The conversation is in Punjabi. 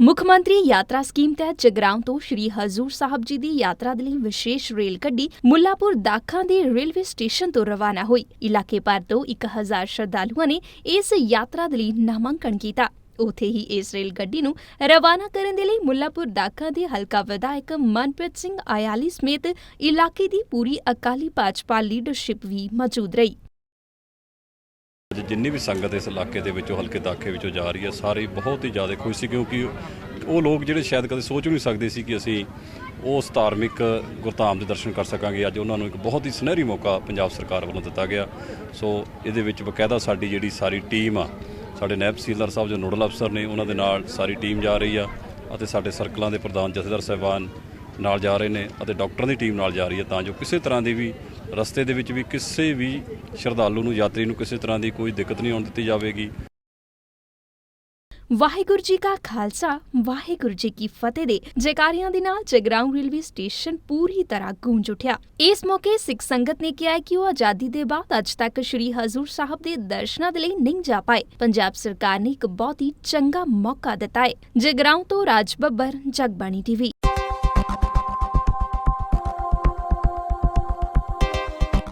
ਮੁੱਖ ਮੰਤਰੀ ਯਾਤਰਾ ਸਕੀਮ ਤਹਿਤ ਜਗਰਾਉਂ ਤੋਂ ਸ਼੍ਰੀ ਹਜ਼ੂਰ ਸਾਹਿਬ ਜੀ ਦੀ ਯਾਤਰਾ ਦੇ ਲਈ ਵਿਸ਼ੇਸ਼ ਰੇਲ ਗੱਡੀ ਮੁੱਲਾਪੁਰ ਦਾਖਾਂ ਦੇ ਰੇਲਵੇ ਸਟੇਸ਼ਨ ਤੋਂ ਰਵਾਨਾ ਹੋਈ। ਇਲਾਕੇ ਭਰ ਤੋਂ 1000 ਸ਼ਰਧਾਲੂਆਂ ਨੇ ਇਸ ਯਾਤਰਾ ਦੇ ਲਈ ਨਾਮਾਂਕਣ ਕੀਤਾ। ਉਥੇ ਹੀ ਇਸ ਰੇਲ ਗੱਡੀ ਨੂੰ ਰਵਾਨਾ ਕਰਨ ਦੇ ਲਈ ਮੁੱਲਾਪੁਰ ਦਾਖਾ ਦੇ ਹਲਕਾ ਵਿਧਾਇਕ ਮਨਪ੍ਰੀਤ ਸਿੰਘ ਆਯਾਲੀ ਸਮੇਤ ਇਲਾਕੇ ਦੀ ਪੂਰੀ ਅਕਾਲੀ ਭਾਜਪਾ ਲੀਡਰਸ਼ਿਪ ਵੀ ਮੌਜੂਦ ਰਹੀ। ਅੱਜ ਜਿੰਨੀ ਵੀ ਸੰਗਤ ਇਸ ਇਲਾਕੇ ਦੇ ਵਿੱਚੋਂ, ਹਲਕੇ ਦਾਖੇ ਵਿੱਚੋਂ ਜਾ ਰਹੀ ਹੈ, ਸਾਰੇ ਬਹੁਤ ਹੀ ਜ਼ਿਆਦਾ ਖੁਸ਼ ਸੀ ਕਿਉਂਕਿ ਉਹ ਲੋਕ ਜਿਹੜੇ ਸ਼ਾਇਦ ਕਦੇ ਸੋਚ ਵੀ ਨਹੀਂ ਸਕਦੇ ਸੀ ਕਿ ਅਸੀਂ ਉਸ ਧਾਰਮਿਕ ਗੁਰਧਾਮ ਦੇ ਦਰਸ਼ਨ ਕਰ ਸਕਾਂਗੇ। ਅੱਜ ਉਹਨਾਂ ਨੂੰ ਇੱਕ ਬਹੁਤ ਹੀ ਸੁਨਹਿਰੀ ਮੌਕਾ ਪੰਜਾਬ ਸਰਕਾਰ ਵੱਲੋਂ ਦਿੱਤਾ ਗਿਆ। ਸੋ ਇਹਦੇ ਵਿੱਚ ਬਕਾਇਦਾ ਸਾਡੀ ਜਿਹੜੀ ਸਾਰੀ ਟੀਮ ਆ, ਸਾਡੇ ਨੈਬ ਤਹਿਸੀਲਦਾਰ ਸਾਹਿਬ ਜੋ ਨੋਡਲ ਅਫਸਰ ਨੇ, ਉਹਨਾਂ ਦੇ ਨਾਲ ਸਾਰੀ ਟੀਮ ਜਾ ਰਹੀ ਆ ਅਤੇ ਸਾਡੇ ਸਰਕਲਾਂ ਦੇ ਪ੍ਰਧਾਨ ਜਥੇਦਾਰ ਸਾਹਿਬਾਨ ਨਾਲ ਜਾ ਰਹੇ ਨੇ ਅਤੇ ਡਾਕਟਰਾਂ ਦੀ ਟੀਮ ਨਾਲ ਜਾ ਰਹੀ ਹੈ ਤਾਂ ਜੋ ਕਿਸੇ ਤਰ੍ਹਾਂ ਦੀ ਵੀ ਰਸਤੇ ਦੇ ਵਿੱਚ ਵੀ ਕਿਸੇ ਵੀ ਸ਼ਰਧਾਲੂ ਨੂੰ, ਯਾਤਰੀ ਨੂੰ ਕਿਸੇ ਤਰ੍ਹਾਂ ਦੀ ਕੋਈ ਦਿੱਕਤ ਨਹੀਂ ਆਉਣ ਦਿੱਤੀ ਜਾਵੇਗੀ। ਵਾਹਿਗੁਰੂ ਜੀ ਕਾ ਖਾਲਸਾ, ਵਾਹਿਗੁਰੂ ਜੀ ਕੀ ਫਤਿਹ ਦੇ। ਜੈਕਾਰਿਆਂ ਦੇ ਨਾਲ ਜਗਰਾਉਂ ਰੇਲਵੇ ਸਟੇਸ਼ਨ ਪੂਰੀ ਤਰ੍ਹਾਂ ਗੂੰਜ ਉਠਿਆ। ਇਸ ਮੌਕੇ ਸਿੱਖ ਸੰਗਤ ਨੇ ਕਿਹਾ ਕਿ ਉਹ ਆਜ਼ਾਦੀ ਦੇ ਬਾਅਦ ਅੱਜ ਤੱਕ ਸ੍ਰੀ ਹਜ਼ੂਰ ਸਾਹਿਬ ਦੇ ਦਰਸ਼ਨਾਂ ਦੇ ਲਈ ਨਹੀਂ ਜਾ ਪਾਏ। ਪੰਜਾਬ ਸਰਕਾਰ ਨੇ ਇੱਕ ਬਹੁਤ ਹੀ ਚੰਗਾ ਮੌਕਾ ਦਿੱਤਾ ਹੈ। ਜਗਰਾਉਂ ਤੋਂ ਰਾਜ ਬੱਬਰ, ਜਗਬਾਣੀ ਟੀਵੀ।